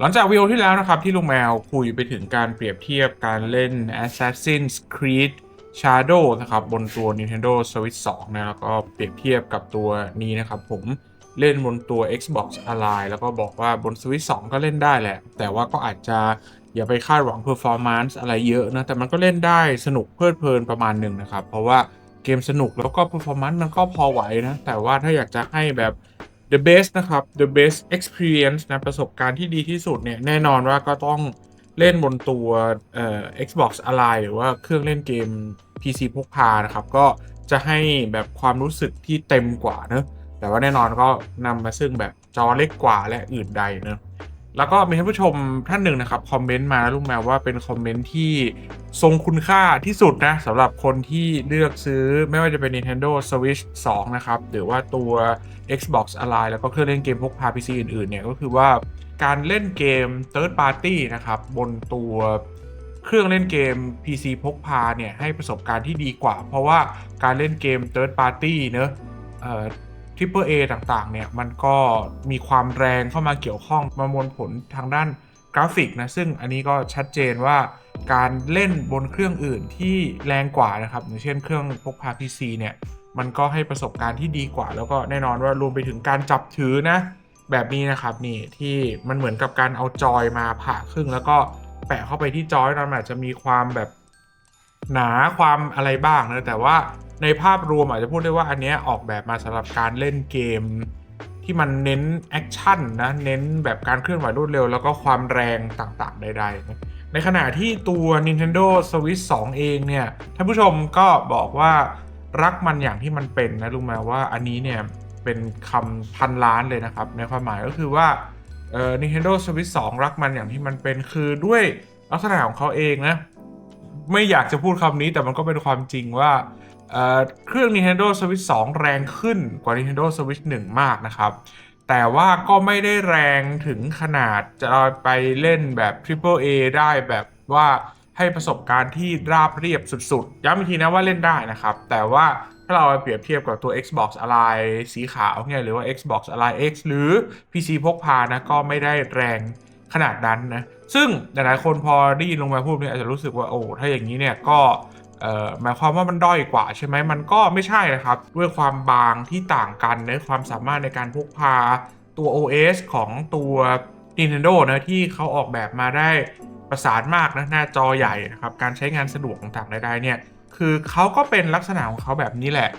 หลังจากวิดีโอที่แล้วนะครับที่ลุงแมวคุยไปถึงการเปรียบเทียบการเล่น Assassin's Creed Shadow นะครับบนตัว Nintendo Switch 2 นะแล้วก็เปรียบเทียบกับตัวนี้นะครับผมเล่นบนตัว Xbox Ally แล้วก็บอกว่าบน Switch 2 ก็เล่นได้แหละ แต่ว่าก็อาจจะอย่าไปคาดหวัง performance อะไรเยอะนะ แต่มันก็เล่นได้สนุกเพลิดเพลินประมาณหนึ่งนะครับ เพราะว่าเกมสนุกแล้วก็ performance มันก็พอไหวนะ แต่ว่าถ้าอยากจะให้แบบ the best นะครับ the best experience นะประสบการณ์ที่ดีที่สุดเนี่ยแน่นอนว่าก็ต้องเล่นบนตัวเอ่อ Xbox Ally หรือว่าเครื่องเล่นเกม PC พกพานะครับ ก็จะให้แบบความรู้สึกที่เต็มกว่าเนอะแต่ว่าแน่นอนก็นำมาซึ่งแบบจอเล็กกว่าและอื่นใดเนอะ แล้วก็มีท่านผู้ชมท่านหนึ่งนะครับคอมเมนต์มาลูกแมวว่าเป็นคอมเมนต์ที่ทรงคุณค่าที่สุดนะสำหรับคนที่เลือกซื้อไม่ว่าจะเป็น Nintendo Switch 2 นะครับ หรือว่าตัว Xbox Ally แล้วก็เครื่องเล่นเกมพกพา PC อื่นๆเนี่ยก็คือว่าการเล่นเกม Third Party นะครับ บนตัวเครื่องเล่นเกม PC พกพาเนี่ยให้ประสบการณ์ที่ดีกว่า เพราะว่าการเล่นเกม Third Party เนอะ เอ่อ Triple A ต่างๆ เนี่ยมันก็มีความแรงเข้ามาเกี่ยวข้องประมวลผลทางด้านกราฟิกนะซึ่งอันนี้ก็ชัดเจนว่าการเล่นบนเครื่องอื่นที่แรงกว่านะครับอย่างเช่นเครื่องพกพา PC เนี่ยมันก็ให้ประสบการณ์ที่ดีกว่า แล้วก็แน่นอนว่ารวมไปถึงการจับถือนะแบบนี้นะครับนี่ที่มันเหมือนกับการเอาจอยมาผ่าครึ่ง แล้วก็แปะเข้าไปที่จอยนั้นอาจจะมีความแบบหนาความอะไรบ้างนะแต่ว่า ในภาพรวมอาจจะพูดได้ว่าอันเนี้ยออกแบบมาสำหรับการเล่นเกม ที่มันเน้นแอคชั่นนะเน้นแบบการเคลื่อนไหวรวดเร็ว แล้วก็ความแรงต่างๆใดๆ ในขณะที่ตัว Nintendo Switch 2 เองเนี่ยท่านผู้ชมก็บอกว่ารักมันอย่างที่มันเป็นนะรู้ไหมว่าอันนี้เนี่ยเป็นคำพันล้านเลยนะครับ ในความหมายก็คือว่าเอ่อ Nintendo Switch 2 รักมันอย่างที่มันเป็นคือด้วยลักษณะของเขาเองนะ ไม่อยากจะพูดคำนี้แต่มันก็เป็นความจริงว่า เครื่อง Nintendo Switch 2 แรงขึ้นกว่า Nintendo Switch 1 มากนะครับ แต่ว่าก็ไม่ได้แรงถึงขนาดจะไปเล่นแบบ Triple A ได้แบบว่าให้ประสบการณ์ที่ราบเรียบสุดๆ ย้ำอีกทีนะว่าเล่นได้นะครับ แต่ว่าถ้าเราไปเปรียบเทียบกับตัว Xbox Ally สีขาวเนี่ยหรือว่า Xbox Ally X หรือ PC พกพานะก็ไม่ได้แรงขนาดนั้นนะ ซึ่งหลายๆคนพอได้ยินลงมาพูดเนี่ยอาจจะรู้สึกว่าโอ้ถ้าอย่างนี้เนี่ยก็ เอ่อหมายความว่ามันด้อยกว่าใช่ไหมมันก็ไม่ใช่นะครับ ด้วยความบางที่ต่างกันในความสามารถในการพกพาตัว OS ของตัว Nintendo นะที่เขาออกแบบมาได้ประสานมากนะหน้าจอใหญ่นะครับ การใช้งานสะดวกต่างๆใดๆเนี่ยคือเขาก็เป็นลักษณะของเขาแบบนี้แหละ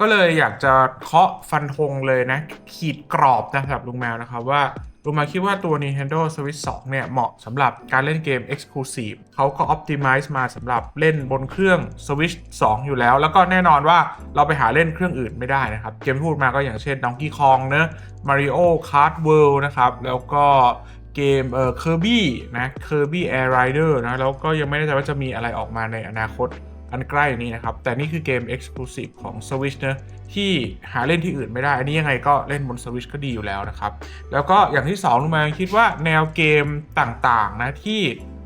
ก็เลยอยากจะเคาะฟันธงเลยนะ ขีดกรอบนะครับลุงแมวนะครับว่า ลุงแมวคิดว่าตัว Nintendo Switch 2 เนี่ย เหมาะสำหรับการเล่นเกม Exclusive เขาก็ Optimize มาสำหรับเล่นบนเครื่อง Switch 2 อยู่แล้ว แล้วก็แน่นอนว่าเราไปหาเล่นเครื่องอื่นไม่ได้นะครับ เกมที่พูดมาก็อย่างเช่น Donkey Kong เนอะ Mario Kart World นะครับ แล้วก็เกมเอ่อ Kirby นะ Kirby Air Rider นะ แล้วก็ยังไม่แน่ใจว่าจะมีอะไรออกมาในอนาคต อันใกล้นี้นะครับ แต่นี่คือเกม Exclusive ของ Switch นะที่หาเล่นที่อื่นไม่ได้ อันนี้ยังไงก็เล่นบน Switch ก็ดีอยู่แล้วนะครับ แล้วก็อย่างที่2ลงมาคิดว่าแนวเกมต่างๆนะที่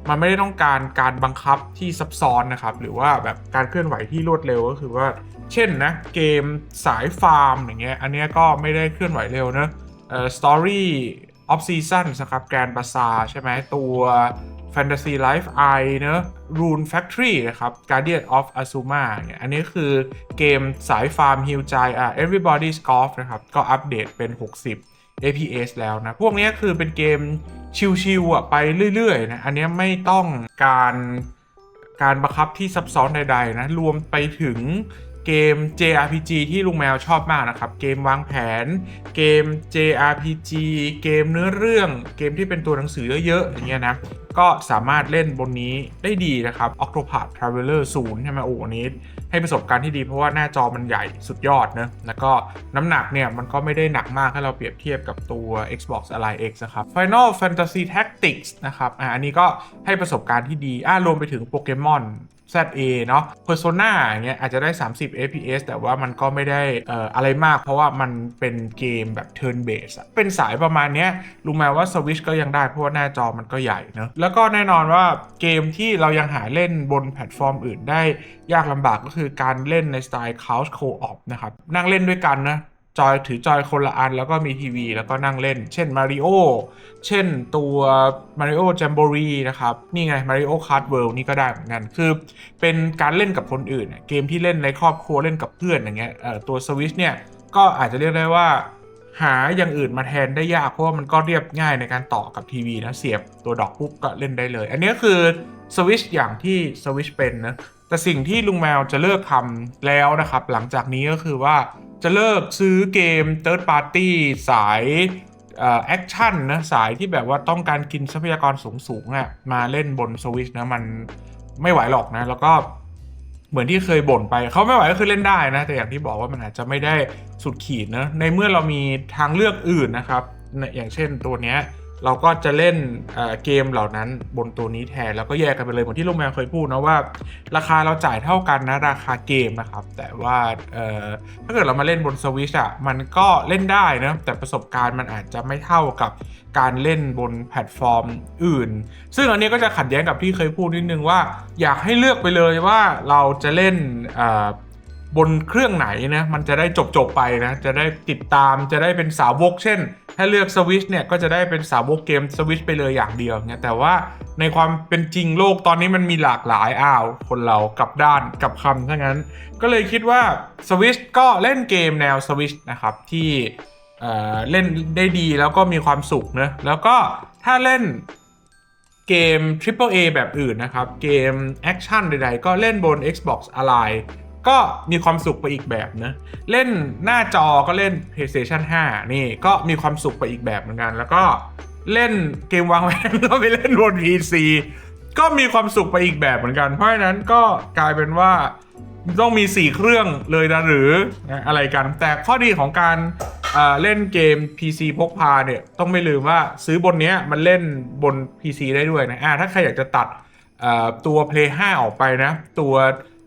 มันไม่ได้ต้องการการบังคับที่ซับซ้อนนะครับ หรือว่าแบบการเคลื่อนไหวที่รวดเร็วก็คือว่า เช่นนะเกมสายฟาร์มอย่างเงี้ยอันนี้ก็ไม่ได้เคลื่อนไหวเร็วนะเอ่อ Story of Season นะครับแกรนบาซาใช่ไหมตัว Fantasy Life Eye เนอะ Rune Factory นะครับ Guardian of Azuma เนี่ยอันนี้คือเกมสายฟาร์มฮิลใจอะ Everybody's Golf นะครับ ก็อัปเดตเป็น 60 APS แล้วนะ พวกนี้คือเป็นเกมชิวๆอะไปเรื่อยๆนะ อันนี้ไม่ต้องการการบังคับที่ซับซ้อนใดๆนะ รวมไปถึงเกม JRPG ที่ลุงแมวชอบมากนะครับ เกมวางแผน เกม JRPG เกมเนื้อเรื่อง เกมที่เป็นตัวหนังสือเยอะๆอย่างเงี้ยนะ ก็สามารถเล่นบนนี้ได้ดีนะครับ Octopath Traveler 0 ใช่ไหมโอ้อันนี้ ให้ประสบการณ์ที่ดีเพราะว่าหน้าจอมันใหญ่สุดยอดนะแล้วก็น้ำหนักเนี่ยมันก็ไม่ได้หนักมากถ้าเราเปรียบเทียบกับตัว Xbox Ally X นะครับ Final Fantasy Tactics นะครับอะอันนี้ก็ให้ประสบการณ์ที่ดีอ่ารวมไปถึงโปเกมอน ZA เนาะ Persona อย่างเงี้ยอาจจะได้ 30 FPS แต่ว่ามันก็ไม่ได้อออะไรมาก เพราะว่ามันเป็นเกมแบบ turn based เป็นสายประมาณเนี้ยรู้ไหมว่า Switch ก็ยังได้เพราะว่าหน้าจอมันก็ใหญ่เนาะแล้วแล้วก็แน่นอนว่าเกมที่เรายังหาเล่นบนแพลตฟอร์มอื่นได้ยากลำบากก็คือการเล่นในสไตล์ Couch Co-op นะครับ นั่งเล่นด้วยกันนะจอยถือจอยคนละอันแล้วก็มีทีวี แล้วก็นั่งเล่น เช่นมาริโอเช่นตัว Mario Jamboree นะครับ นี่ไง Mario Kart World นี่ก็ได้เหมือนกัน คือเป็นการเล่นกับคนอื่น เกมที่เล่นในครอบครัวเล่นกับเพื่อนอย่างเงี้ยตัว Switch เนี่ย ก็อาจจะเรียกได้ว่า หาอย่างอื่นมาแทนได้ยาก เพราะว่ามันก็เรียบง่ายในการต่อกับทีวีนะเสียบตัวดอกปุ๊บก็เล่นได้เลย อันนี้คือสวิชอย่างที่สวิชเป็นนะแต่สิ่งที่ลุงแมวจะเลิกทำแล้วนะครับ หลังจากนี้ก็คือว่าจะเลิกซื้อเกม Third Party สายแอคชั่นนะสายที่แบบว่าต้องการกินทรัพยากรสูงๆอะ่ะมาเล่นบนสวิชนะมันไม่ไหวหรอกนะ แล้วก็ เหมือนที่เคยบ่นไปเขาไม่ไหวก็คือเล่นได้นะ แต่อย่างที่บอกว่ามันอาจจะไม่ได้สุดขีดนะในเมื่อเรามีทางเลือกอื่นนะครับ อย่างเช่นตัวเนี้ย เราก็จะเล่นเเกมเหล่านั้นบนตัวนี้แทน แล้วก็แยกกันไปเลยเหมือนที่ลุงแมวเคยพูดนะว่า ราคาเราจ่ายเท่ากันนะราคาเกมนะครับ แต่ว่าถ้าเกิดเรามาเล่นบนสวิชอะมันก็เล่นได้นะแต่ประสบการณ์มันอาจจะไม่เท่ากับการเล่นบนแพลตฟอร์มอื่น ซึ่งอันนี้ก็จะขัดแย้งกับที่เคยพูดนิดนึงว่า อยากให้เลือกไปเลยว่าเราจะเล่นบนเครื่องไหนนะมันจะได้จบจบๆไปนะจะได้ติดตามจะได้เป็นสาวกเช่น ถ้าเลือกสวิชเนี่ยก็จะได้เป็นสาวกเกมสวิชไปเลยอย่างเดียวเนี่ยแต่ว่าในความเป็นจริงโลกตอนนี้มันมีหลากหลายอ้าว คนเรากลับด้านกลับคำทั้งนั้น ก็เลยคิดว่าสวิชก็เล่นเกมแนวสวิชนะครับที่เเล่นได้ดีแล้วก็มีความสุขนะแล้วก็ถ้าเล่นเกม Triple A แบบอื่นนะครับ เกมแอคชั่นใดๆ ก็เล่นบน Xbox Ally ก็มีความสุขไปอีกแบบนะ เล่นหน้าจอก็เล่น PlayStation 5 นี่ก็มีความสุขไปอีกแบบเหมือนกัน แล้วก็เล่นเกมวางแผนก็ไปเล่นบน PC ก็มีความสุขไปอีกแบบเหมือนกัน เพราะฉะนั้นก็กลายเป็นว่าต้องมี 4 เครื่องเลยนะหรืออะไรกัน แต่ข้อดีของการเล่นเกม PC พกพาเนี่ย ต้องไม่ลืมว่าซื้อบนเนี้ยมันเล่นบน PC ได้ด้วยนะอ่าถ้าใครอยากจะตัดตัว Play 5 ออกไปนะ ตัว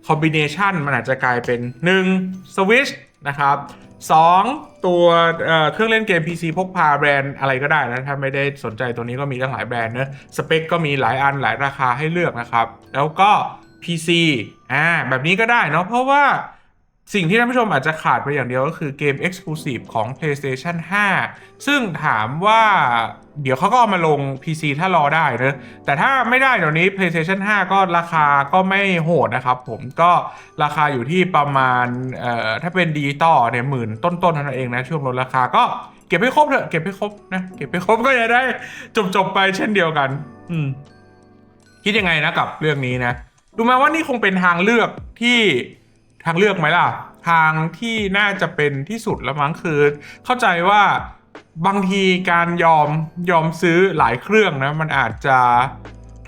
คอมบิเนชันมันอาจจะกลายเป็น 1 Switch นะครับ 2 ตัวเเครื่องเล่นเกม PC พกพาแบรนด์อะไรก็ได้นะ ถ้าไม่ได้สนใจตัวนี้ก็มีตั้งหลายแบรนด์เนอะสเปคก็มีหลายอันหลายราคาให้เลือกนะครับ แล้วก็ PC อ่าแบบนี้ก็ได้เนาะเพราะว่า สิ่งที่ท่านผู้ชมอาจจะขาดไปอย่างเดียวก็คือเกม Exclusive ของ PlayStation 5 ซึ่งถามว่าเดี๋ยวเขาก็เอามาลง PC ถ้ารอได้เนอะแต่ถ้าไม่ได้เดี๋ยวนี้ PlayStation 5 ก็ราคาก็ไม่โหดนะครับผมก็ราคาอยู่ที่ประมาณเอ่อถ้าเป็นดิจิตอลเนี่ยหมื่นต้นๆเท่านั้นเองนะ ช่วงลดราคาก็เก็บให้ครบเถอะเก็บให้ครบนะเก็บให้ครบก็จะได้จบๆไปเช่นเดียวกัน อืมคิดยังไงนะกับเรื่องนี้นะดูไหมว่านี่คงเป็นทางเลือกที่ ทางเลือกไหมล่ะ ทางที่น่าจะเป็นที่สุดแล้วมั้งคือ เข้าใจว่าบางทีการยอมยอมซื้อหลายเครื่องนะ มันอาจจะ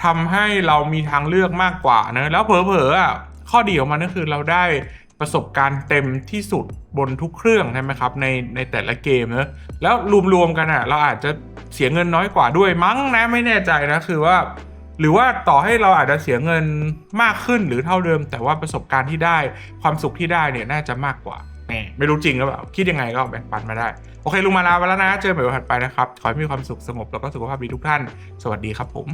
ทำให้เรามีทางเลือกมากกว่านะแล้วเผลอๆอะข้อดีของมันก็คือเราได้ประสบการณ์เต็มที่สุดบนทุกเครื่องใช่ไหมครับในในแต่ละเกมนะแล้วรวมๆกันอะเราอาจจะเสียเงินน้อยกว่าด้วยมั้งนะไม่แน่ใจนะคือว่า หรือว่าต่อให้เราอาจจะเสียเงินมากขึ้นหรือเท่าเดิม แต่ว่าประสบการณ์ที่ได้ความสุขที่ได้เนี่ยน่าจะมากกว่าแหมไม่รู้จริงหรือเปล่าคิดยังไงก็แบ่งปันมาได้ โอเคลุงมาลาไปแล้วนะ เจอกันใหม่วันถัดไปนะครับ ขอให้มีความสุขสงบแล้วก็สุขภาพดีทุกท่าน สวัสดีครับผม